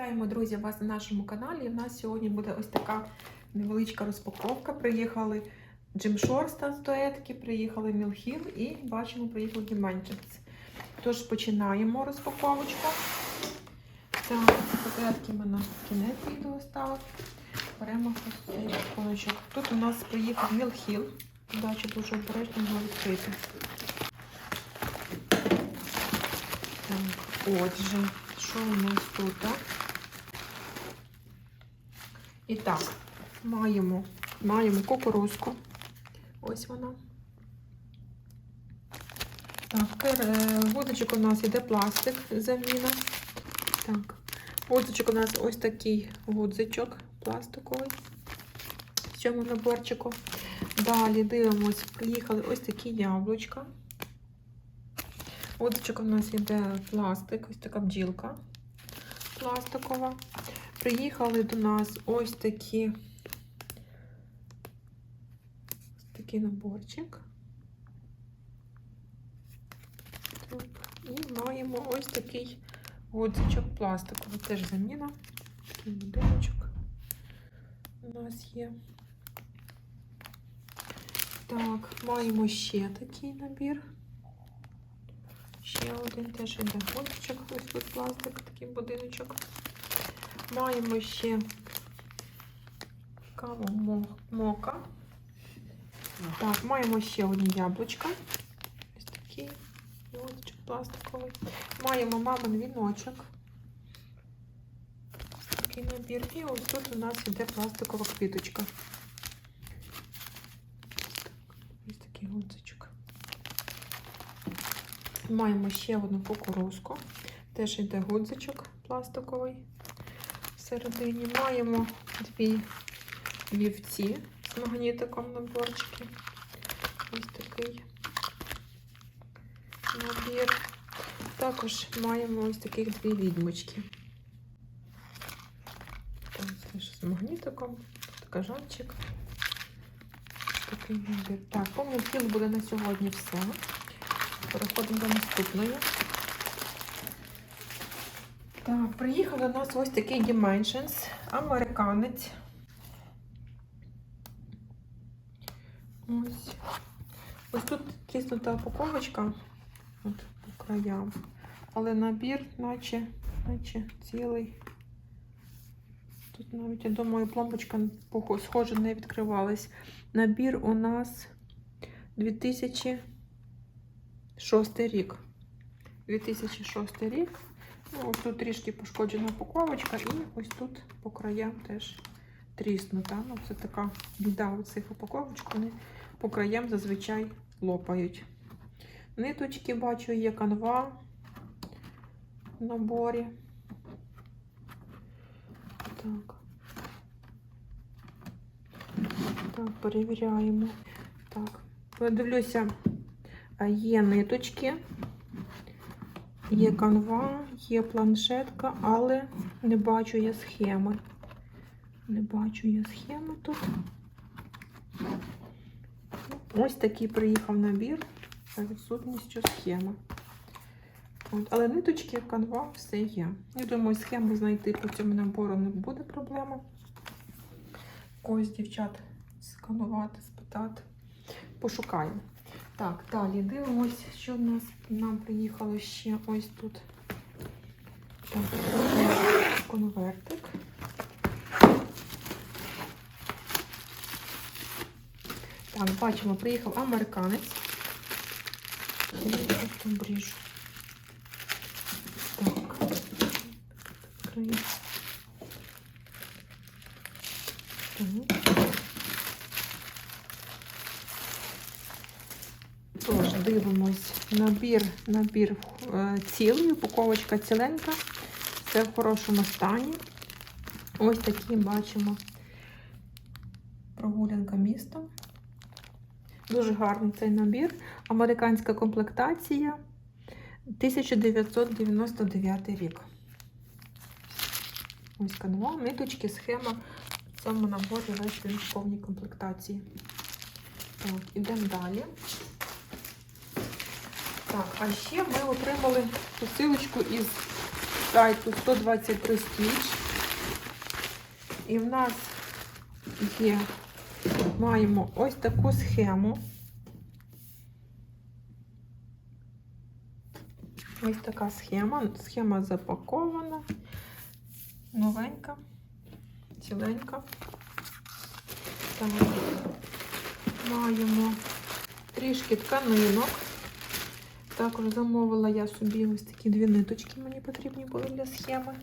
Вітаємо, друзі, вас на нашому каналі. У нас сьогодні буде ось така невеличка розпаковка. Приїхали Shore статуетки, приїхали Hill і бачимо, приїхали Dimensions. Тож починаємо розпаковочку. Так, статуетки ми на кінець відео стали. Беремо ось цей пакуночок. Тут у нас приїхав Hill. Бачу, дуже обережно його відкрити. Так, отже, що у нас тут? І так, маємо, маємо кукурузку. Ось вона. Так, кер- у нас іде пластик, заміна. Так, гудзичок у нас ось такий гудзичок пластиковий. В цьому наборчику. Далі дивимось, приїхали ось такі яблучка. Гудзичок у нас іде пластик, ось така бджілка пластикова. Приїхали до нас ось такі ось такий наборчик. І маємо ось такий гудзичок пластиковий. Теж заміна. Такий будиночок у нас є. Так, маємо ще такий набір. Ще один теж іде гудзичок. Ось тут пластик, такий будиночок. Маємо ще каву мока. Так, маємо ще одні яблучка. Ось такий яблучок пластиковий. Маємо мамин віночок. Ось Такий набір. І ось тут у нас іде пластикова квіточка. Ось такий гудзичок. Маємо ще одну кукурузку. Теж йде гудзичок пластиковий всередині. Маємо дві вівці з магнітиком наборчики. Ось такий набір. Також маємо ось таких дві відьмочки. Теж з магнітиком, кажанчик. Такий набір. Так, філ буде на сьогодні все. Переходимо до наступної. Так, приїхав до нас ось такий Dimensions, американець. Ось. Ось тут тіснута упаковочка от, по краям, але набір, наче, наче цілий. Тут навіть, я думаю, пломбочка схоже не відкривалась. Набір у нас 2006 рік. 2006 рік. Ну, ось тут трішки пошкоджена упаковочка, і ось тут по краям теж тріснута. Ну, це така біда у цих упаковочок, вони по краям зазвичай лопають. Ниточки бачу, є канва в наборі. Так. Так, перевіряємо. Так, подивлюся, є ниточки. Є канва, є планшетка, але не бачу я схеми. Не бачу я схеми тут. Ось такий приїхав набір за відсутністю схеми. От, але ниточки, канва, все є. Я думаю, схему знайти по цьому набору не буде проблеми. Когось дівчат сканувати, спитати. Пошукаємо. Так, далі дивимось, що в нас нам приїхало ще ось тут. Конвертик. Так, бачимо, приїхав американець. Так. Відкрию. Так. Тож, дивимось, набір, набір е, цілий, упаковочка ціленька. Все в хорошому стані. Ось такі бачимо прогулянка містом. Дуже гарний цей набір. Американська комплектація 1999 рік. Ось канва, ниточки, схема. В цьому наборі весь в повній комплектації. Так, ідемо далі. Так, а ще ми отримали посилочку із сайту 123 стіч. І в нас є, маємо ось таку схему. Ось така схема. Схема запакована, новенька, ціленька. Так. Маємо трішки тканинок. Також замовила я собі ось такі дві ниточки, мені потрібні були для схеми.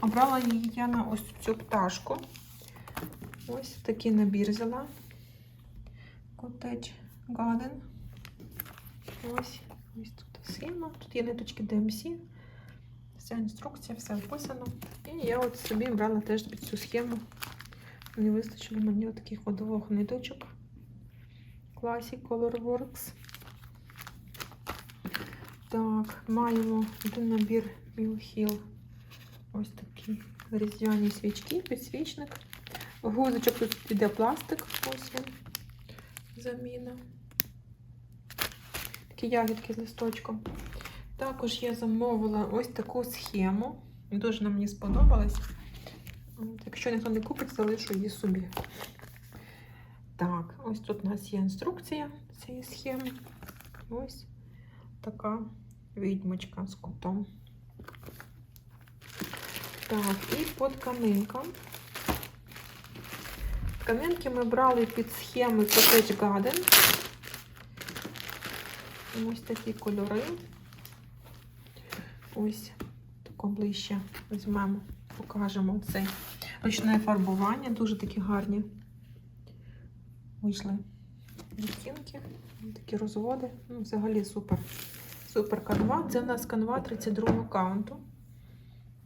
А брала її я на ось цю пташку. Ось такий набір взяла. Cottage Garden. Ось, ось тут схема. Тут є ниточки DMC. Вся інструкція, все описано. І я от собі брала теж під цю схему. Не вистачило мені таких двох ниточок. Classic Colorworks. Так, маємо один набір Mill Ось такі різдвяні свічки, підсвічник. Гузочок тут іде пластик. Ось він. Заміна. Такі ягідки з листочком. Також я замовила ось таку схему. Дуже вона мені сподобалась. Якщо ніхто не купить, залишу її собі. Так, ось тут у нас є інструкція цієї схеми. Ось така відьмочка з котом. Так, і по тканинкам. Тканинки ми брали під схеми Cottage Garden. Ось такі кольори. Ось тако ближче візьмемо, покажемо це ручне фарбування. Дуже такі гарні. Вийшли відтінки, такі розводи. Ну, взагалі супер. Супер канва. Це в нас канва 32 каунту.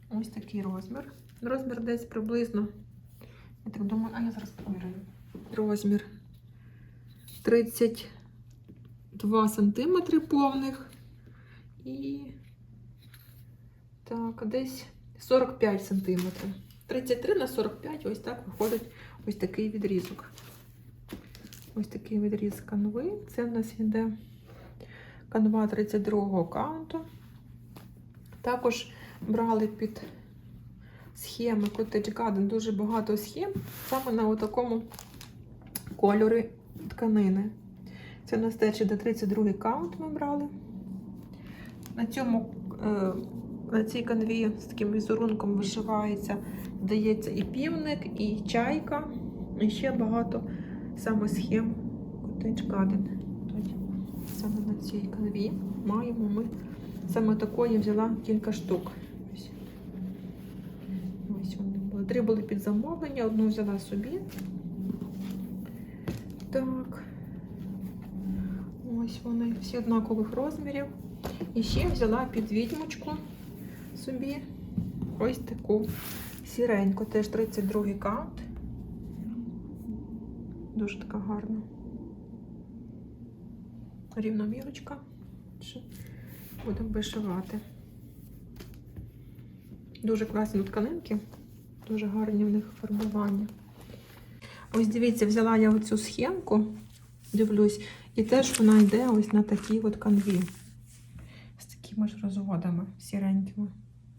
Ось такий розмір. Розмір десь приблизно. Я так думаю, а я зараз поміряю. Розмір 32 сантиметри повних. І так, десь 45 сантиметрів. 33 на 45, ось так виходить ось такий відрізок. Ось такий відріз канви. Це в нас йде канва 32-го каунту. Також брали під схеми Cottage Garden дуже багато схем саме на такому кольорі тканини. Це на теж іде 32-й каунт ми брали. На цьому е, на цій канві з таким візерунком вишивається, здається, і півник, і чайка, і ще багато саме схем Cottage Garden. Саме на цій канві маємо ми саме такої взяла кілька штук. Ось. Ось вони були. Три були під замовлення, одну взяла собі. Так. Ось вони всі однакових розмірів. І ще взяла під відьмочку собі ось таку сіреньку, теж 32 каунт. Дуже така гарна. Рівномірочка. Будемо вишивати. Дуже класні тканинки, дуже гарні в них фарбування. Ось дивіться, взяла я оцю схемку, дивлюсь, і теж вона йде ось на такій от канві. З такими ж розводами сіренькими.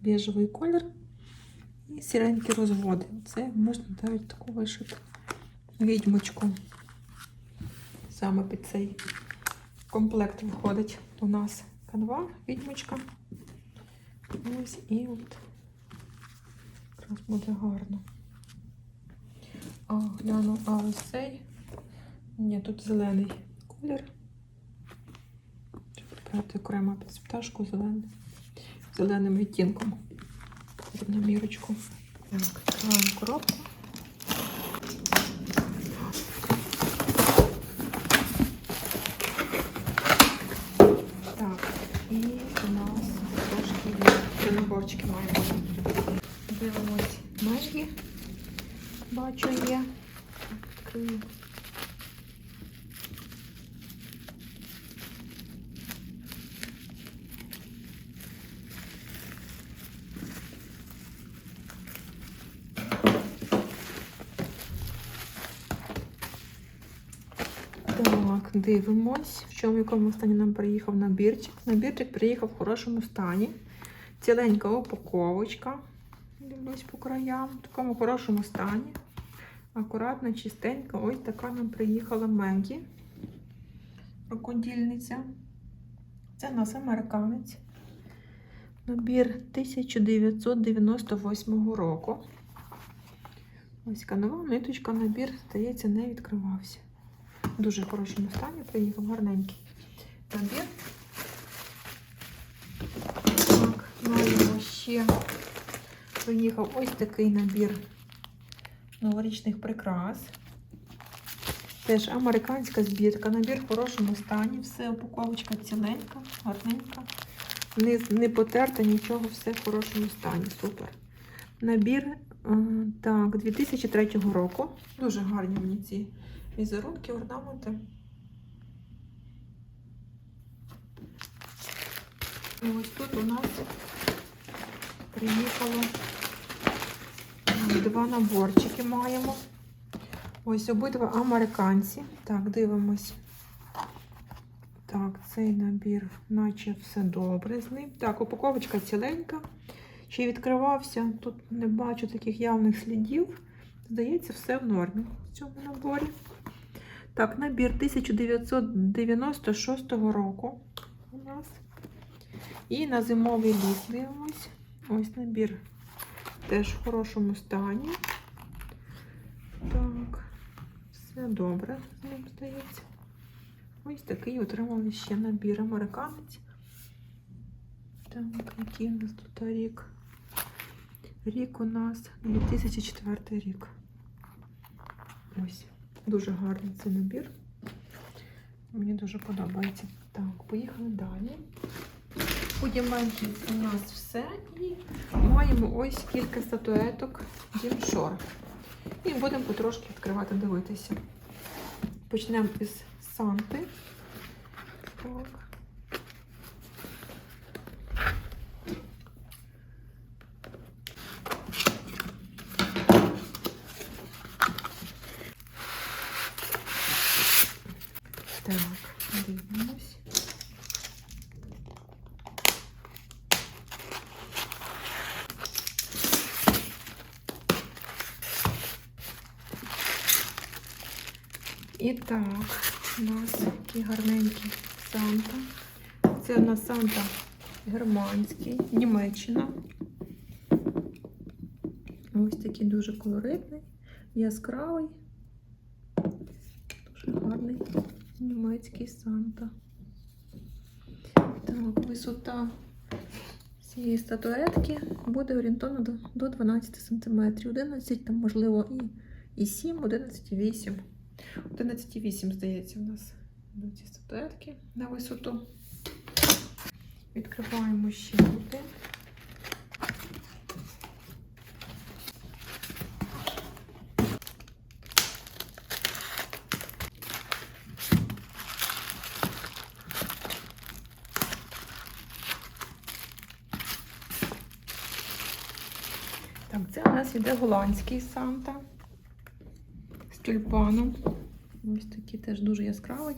Біжевий колір і сіренькі розводи. Це можна навіть таку вишити відьмочку. Саме під цей комплект виходить у нас канва, відьмочка. Ось і от якраз буде гарно. А, гляну, а ось цей. Ні, тут зелений колір. Брати окремо під пташку зелений. Зеленим відтінком. Потрібно мірочку. Так, відкриваємо коробку. Так, і у нас трошки є. Три наборчики має бути. Дивимось межі. Бачу є. Відкрию. Дивимось, в чому в якому стані нам приїхав набірчик. Набірчик приїхав в хорошому стані. Ціленька упаковочка. Дивлюсь по краям. В такому хорошому стані. Акуратно, чистенько. Ось така нам приїхала Мегі. Рукодільниця. Це у нас американець. Набір 1998 року. Ось канова, ниточка, набір, здається, не відкривався. В дуже хорошому стані приїхав, гарненький набір. Так, маємо ще приїхав ось такий набір новорічних прикрас. Теж американська збірка, набір в хорошому стані, все, упаковочка ціленька, гарненька. Не, не потерта нічого, все в хорошому стані. Супер. Набір е, так, 2003 року. Дуже гарні мені ці візерунки, орнаменти. Ось тут у нас приїхало два наборчики маємо. Ось обидва американці. Так, дивимось. Так, цей набір, наче все добре з ним. Так, упаковочка ціленька. Чи відкривався? Тут не бачу таких явних слідів. Здається, все в нормі в цьому наборі. Так, набір 1996 року у нас. І на зимовий ліс дивимось. Ось набір теж в хорошому стані. Так, все добре з ним здається. Ось такий отримали ще набір американець. Так, який у нас тут рік? Рік у нас 2004 рік. Ось, дуже гарний цей набір. Мені дуже подобається. Так, поїхали далі. Подіменті у нас все. І маємо ось кілька статуеток Дімшор. І будемо потрошки відкривати, дивитися. Почнемо із Санти. Так, дивимось. І так, у нас такі гарненькі Санта. Це у нас Санта германський, Німеччина. Ось такий дуже колоритний, яскравий, дуже гарний німецький Санта. Так, висота цієї статуетки буде орієнтовно до, до 12 см. 11, там, можливо, і, і 7, 11 і 8. 11,8, здається, у нас йдуть ці статуетки на висоту. Відкриваємо ще один. Так, це у нас іде голландський Санта з тюльпаном. Ось такий теж дуже яскравий,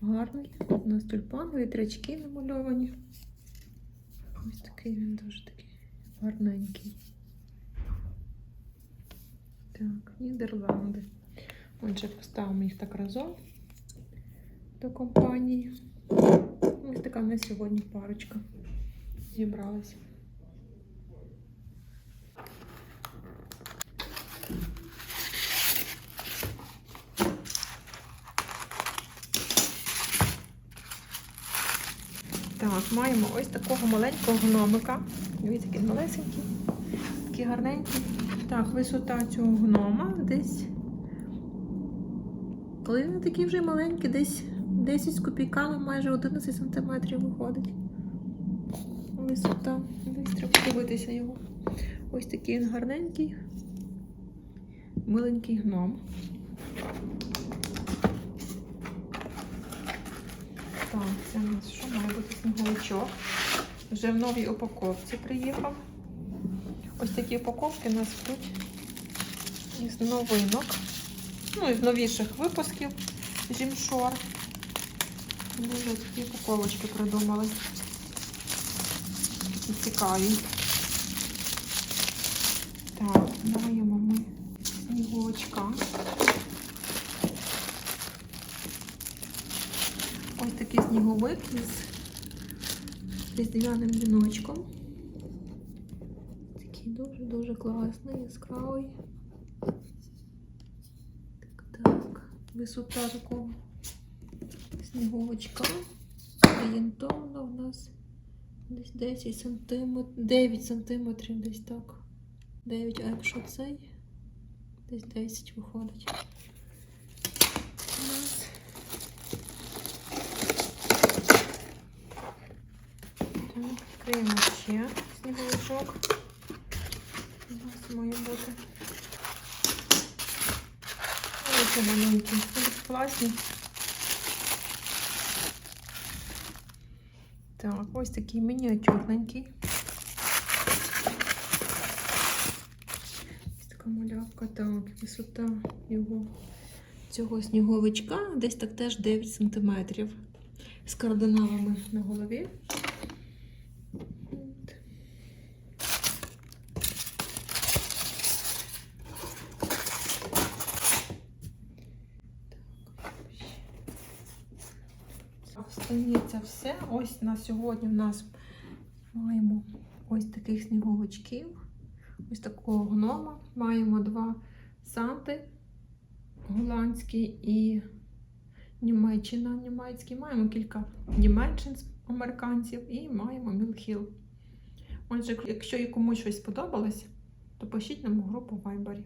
гарний. У нас тюльпан, вітрячки намальовані. Ось такий він дуже такий гарненький. Так, Нідерланди. Отже, поставимо їх так разом до компанії. Ось така на сьогодні парочка зібралася. Так, маємо ось такого маленького гномика. Дивіться, який малесенький, такий гарненький. Так, висота цього гнома десь. Коли він такий вже маленький, десь 10 з копійками, майже 11 см виходить. Висота. Десь треба подивитися його. Ось такий він гарненький, миленький гном. Так, це у нас що має бути сніговичок. Вже в новій упаковці приїхав. Ось такі упаковки у нас йдуть із новинок. Ну, із новіших випусків Жімшор. Дуже такі упаковочки придумали. такі цікаві. Так, маємо ми снігочка. Ось такий із різдвяним віночком. Такий дуже-дуже класний, яскравий. Так, так. Висота такого сніговичка. Орієнтовно в нас десь 10 сантиметрів, 9 сантиметрів десь так. 9, а якщо цей, десь 10 виходить. У нас Так, відкриємо ще сніговичок. У нас має бути. Ось ці маленькі. Вони класні. Так, ось такий мініатюрненький. Ось така малявка. Так, висота його цього сніговичка десь так теж 9 см. З кардиналами на голові. От. Остається все. Ось на сьогодні в нас маємо ось таких сніговичків, ось такого гнома. Маємо два санти голландський і Німеччина німецький. Маємо кілька Німеччин американців і маємо Мілхіл. Отже, якщо і комусь щось сподобалось, то пишіть нам у групу в Viber.